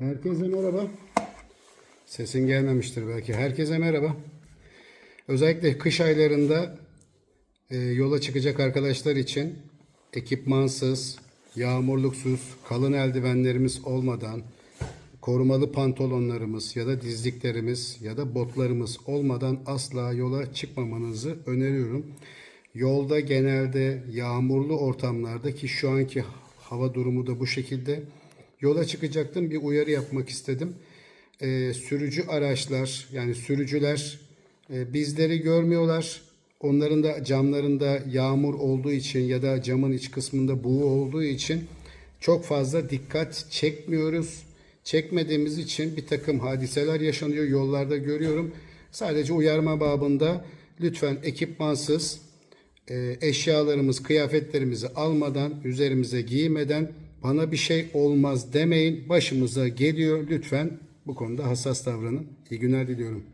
Herkese merhaba. Sesin gelmemiştir belki. Herkese merhaba. Özellikle kış aylarında e, yola çıkacak arkadaşlar için ekipmansız, yağmurluksuz, kalın eldivenlerimiz olmadan, korumalı pantolonlarımız ya da dizliklerimiz ya da botlarımız olmadan asla yola çıkmamanızı öneriyorum. Yolda genelde yağmurlu ortamlarda ki şu anki hava durumu da bu şekilde yola çıkacaktım bir uyarı yapmak istedim. Ee, sürücü araçlar yani sürücüler e, bizleri görmüyorlar. Onların da camlarında yağmur olduğu için ya da camın iç kısmında buğu olduğu için çok fazla dikkat çekmiyoruz. Çekmediğimiz için bir takım hadiseler yaşanıyor yollarda görüyorum. Sadece uyarma babında lütfen ekipmansız e, eşyalarımız, kıyafetlerimizi almadan, üzerimize giymeden bana bir şey olmaz demeyin. Başımıza geliyor. Lütfen bu konuda hassas davranın. İyi günler diliyorum.